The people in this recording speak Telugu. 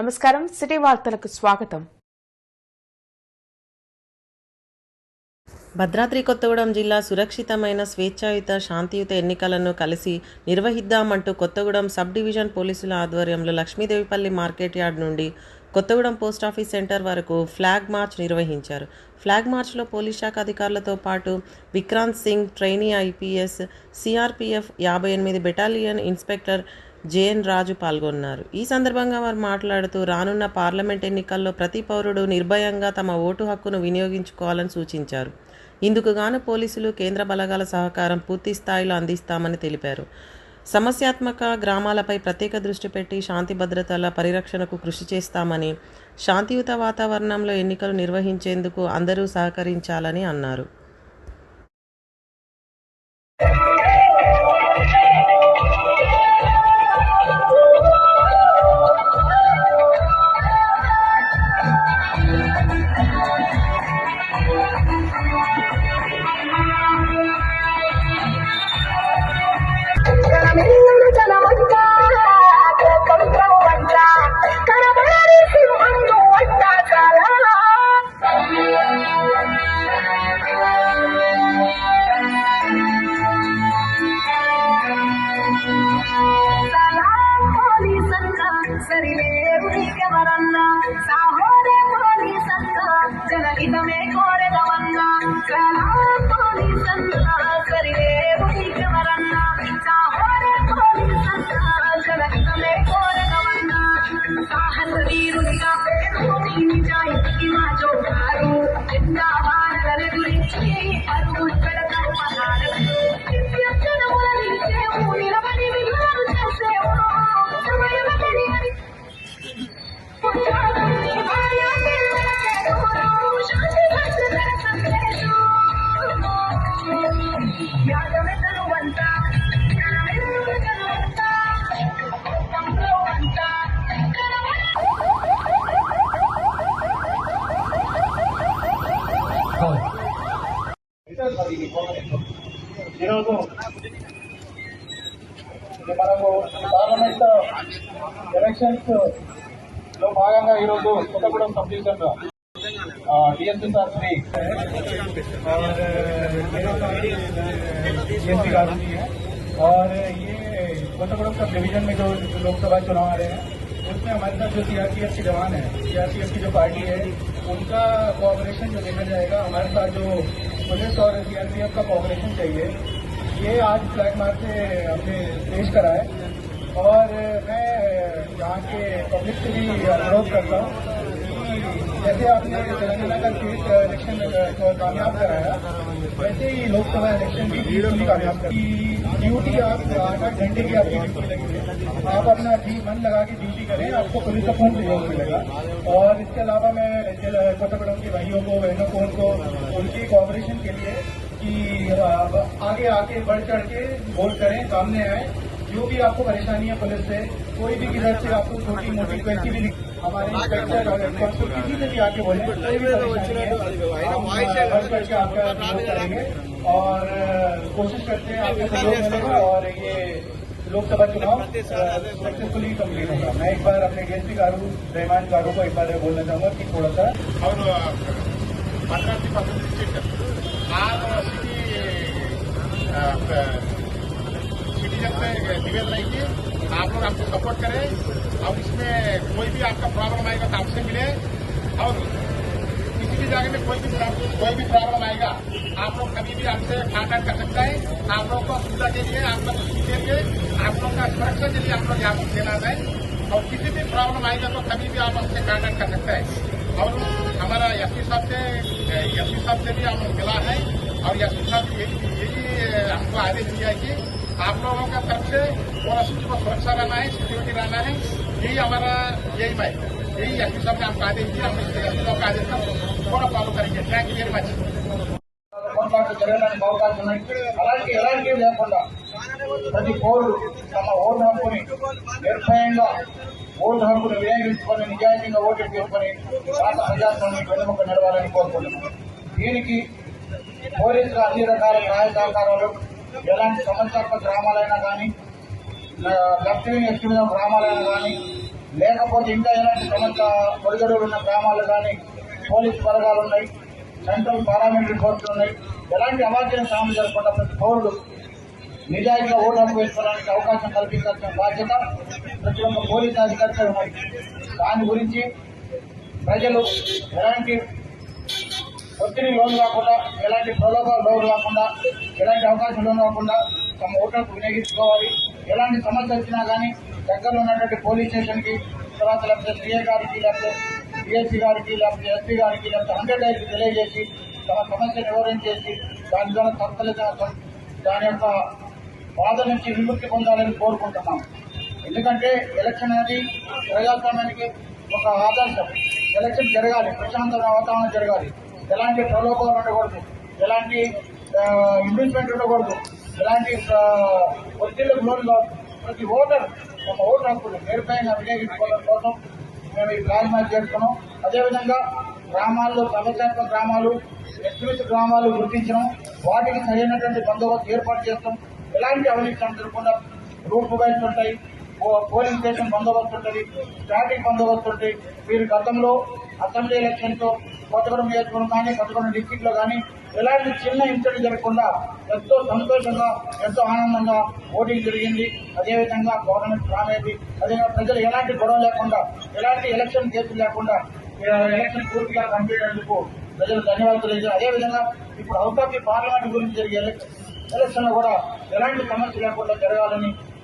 నమస్కారం. సిటీ వార్తలకు స్వాగతం. భద్రాద్రి కొత్తగూడెం జిల్లా సురక్షితమైన స్వేచ్ఛాయుత శాంతియుత ఎన్నికలను కలిసి నిర్వహిద్దామంటూ కొత్తగూడెం సబ్ డివిజన్ పోలీసుల ఆధ్వర్యంలో లక్ష్మీదేవిపల్లి మార్కెట్ యార్డ్ నుండి కొత్తగూడెం పోస్ట్ ఆఫీస్ సెంటర్ వరకు ఫ్లాగ్ మార్చ్ నిర్వహించారు. ఫ్లాగ్ మార్చ్లో పోలీస్ శాఖ అధికారులతో పాటు Vikrant Singh trainee IPS CRPF యాభై ఎనిమిది బెటాలియన్ ఇన్స్పెక్టర్ జేఎన్ రాజు పాల్గొన్నారు. ఈ సందర్భంగా వారు మాట్లాడుతూ రానున్న పార్లమెంట్ ఎన్నికల్లో ప్రతి పౌరుడు నిర్భయంగా తమ ఓటు హక్కును వినియోగించుకోవాలని సూచించారు. ఇందుకు గాను పోలీసులు కేంద్ర బలగాల సహకారం పూర్తి స్థాయిలో అందిస్తామని తెలిపారు. సమస్యాత్మక గ్రామాలపై ప్రత్యేక దృష్టి పెట్టి శాంతి భద్రతల పరిరక్షణకు కృషి చేస్తామని శాంతియుత వాతావరణంలో ఎన్నికలు నిర్వహించేందుకు అందరూ సహకరించాలని అన్నారు. I would ఈరోజు ఇది మనకు పార్లమెంట్ ఎలక్షన్స్ లో భాగంగా ఈరోజు Kothagudem sub division DSP sir Shri DSP गारू जी है और ये कोटागुड़म सब डिवीजन में जो लोकसभा चुनाव आ रहे हैं उसमें हमारे साथ जो सीआरपीएफ के जवान है सीआरपीएफ की जो पार्टी है उनका कोऑपरेशन जो देखा जाएगा हमारे साथ जो पुलिस और सीआरपीएफ का कोऑपरेशन चाहिए ये आज फ्लैग मार्च हमने पेश करा है। और मैं यहाँ के पब्लिक से भी अनुरोध करता हूँ जैसे आपने तेलंगाना का स्टेट इलेक्शन कामयाब कराया, वैसे ही लोकसभा इलेक्शन भी कामयाब कर ड्यूटी आप आठ आठ घंटे की आपकी ड्यूटी लगी है आप अपना जी मन लगा के ड्यूटी करें, आपको पुलिस का पूर्ण सहयोग मिलेगा। और इसके अलावा मैं कोटागुड़म के भाइयों को, बहनों को, उनको, उनकी कॉपरेशन के लिए कि आगे आके बढ़ चढ़ के वोट करें, सामने आए। जो भी आपको परेशानी है पुलिस से, कोई भी किधर से आपको छोटी मोटी कैसी भी हमारे किसी से भी आके बोले बढ़ चढ़ के आपका विरोध करेंगे और कोशिश करते हैं आपके सहयोग मिलेगा और ये लोकसभा चुनाव सक्सेसफुली कंप्लीट होगा। मैं एक बार अपने गेस्टी कारू, रहमान कारू को एक बार बोलना चाहूँगा कि थोड़ा सा ಭದ್ರಾದ್ರಿ ಪಕ್ಕದ ಡಿಸ್ಟ್ರಿಕ್ಟ್ ಆರು ಸಿಟಿ सिटीजन से निवेदन है कि आप लोग हमको सपोर्ट करें और इसमें कोई भी आपका प्रॉब्लम आएगा तो आपसे मिले और किसी भी जगह में कोई भी प्रॉब्लम- कोई भी प्रॉब्लम आएगा आप लोग कभी भी हमसे कांटेक्ट कर सकते हैं आप लोग को सुविधा के लिए आप लोग खुशी के लिए आप लोग का सुरक्षा के लिए आप लोग यहाँ पर देना है और किसी भी प्रॉब्लम आएगा तो कभी भी आप हमसे कांटेक्ट कर सकते हैं और हमारा एसपी साहब से एसपी साहब से भी हम मिला है और एसपी साहब यही यही हमको आदेश दिया है कि आप लोगों का तरफ से पूरा को सुरक्षा रहना है सिक्योरिटी रहना है यही हमारा यही भाई यही एसपी साहब ने हमको आदेश दिया हम एसपी साहब का आदेश का पूरा फॉलो करेंगे थैंक यू वेरी मच పొరపాటు జరగడానికి అవకాశం ఉన్నాయి అలాంటి ఎలాంటివి లేకుండా ప్రతి పౌరుడు తమ ఓటు హక్కుని నిర్భయంగా ఓటు హక్కును వినియోగించుకొని నిజాయితీగా ఓటు తీసుకొని రాష్ట్ర ప్రజాస్వామ్యం వెనుముక నడవాలని కోరుకుంటున్నాం. దీనికి పోలీసులు అన్ని రకాల న్యాయ సహకారాలు ఎలాంటి సమస్యాత్మక గ్రామాలైనా కానీ లెఫ్ట్ వింగ్ ఎక్స్ట్రీమిజం గ్రామాలైనా కానీ లేకపోతే ఇంకా ఎలాంటి సమస్య ఒడిగడులు ఉన్న గ్రామాలు కానీ పోలీస్ బలగాలు ఉన్నాయి సెంట్రల్ పారామిలిటరీ ఫోర్సులు ఉన్నాయి. ఎలాంటి అవాధ్యం సాయం జరగకుండా ప్రతి పౌరుడు నిజాయితీగా ఓటు హక్కు వేసుకోవడానికి అవకాశం కల్పించాల్సిన బాధ్యత ప్రతి ఒక్క పోలీస్ అధికారులు ఉన్నాయి దాని గురించి ప్రజలు ఎలాంటి ఒత్తిడి లోన్ కాకుండా ఎలాంటి ప్రలోభాలు లోన్ కాకుండా ఎలాంటి అవకాశం లోన్ కాకుండా తమ ఓటర్కు వినియోగించుకోవాలి. ఎలాంటి సమస్య వచ్చినా కానీ దగ్గరలో ఉన్నటువంటి పోలీస్ స్టేషన్కి తర్వాత లేకపోతే సిఏ గారికి లేకపోతే డిఎస్సీ గారికి లేకపోతే ఎస్పీ గారికి లేకపోతే హండ్రెడ్ ఐదు తెలియజేసి తమ సమస్య నివారించేసి దాని ద్వారా తప్పలేదు దాని యొక్క బాధ నుంచి విముక్తి పొందాలని కోరుకుంటున్నాం ఎందుకంటే ఎలక్షన్ అనేది ప్రజాస్వామ్యానికి ఒక ఆదర్శం. ఎలక్షన్ జరగాలి. ప్రశాంతమైన వాతావరణం జరగాలి. ఎలాంటి ప్రలోభాలు ఉండకూడదు. ఎలాంటి ఇన్వెస్ట్మెంట్ ఉండకూడదు. ఎలాంటి ఒత్తిళ్ళు లోన్ ప్రతి ఓటర్ ఒక ఓటు హక్కులు నిర్భయంగా వినియోగించుకోవడం కోసం మేము ఈ ఫ్లాగ్ చేస్తున్నాం అదేవిధంగా గ్రామాల్లో సమస్యాత్మక గ్రామాలు ఎస్టిమేట్ గ్రామాలు గుర్తించడం వాటికి సరైనటువంటి బందోబస్తు ఏర్పాటు చేస్తాం. ఎలాంటి అవినీతి జరగకుండా రూట్ మొబైల్స్ ఉంటాయి పోలింగ్ స్టేషన్ బందోబస్తు ఉంటుంది ట్రాఫిక్ బందోబస్తు ఉంటుంది. మీరు గతంలో అసెంబ్లీ ఎలక్షన్తో కొత్తగూడెం నియోజకవర్గం కానీ కొత్తగూడెం డిస్టిక్లో కానీ ఎలాంటి చిన్న ఇన్సిడెంట్ జరగకుండా ఎంతో సంతోషంగా ఎంతో ఆనందంగా ఓటింగ్ జరిగింది. అదేవిధంగా గవర్నమెంట్ రానేది అదేవిధంగా ప్రజలు ఎలాంటి గొడవ లేకుండా ఎలాంటి ఎలక్షన్ కేసులు లేకుండా ఎలక్షన్ పూర్తిగా కంప్లీట్ అయినందుకు ప్రజలు ధన్యవాదాలు తెలియజేయాలి అదేవిధంగా ఇప్పుడు అవుట్ ఆఫ్ ది పార్లమెంట్ గురించి జరిగే ఎలక్షన్ ఎలక్షన్ కూడా ఎలాంటి సమస్య లేకుండా జరగాలని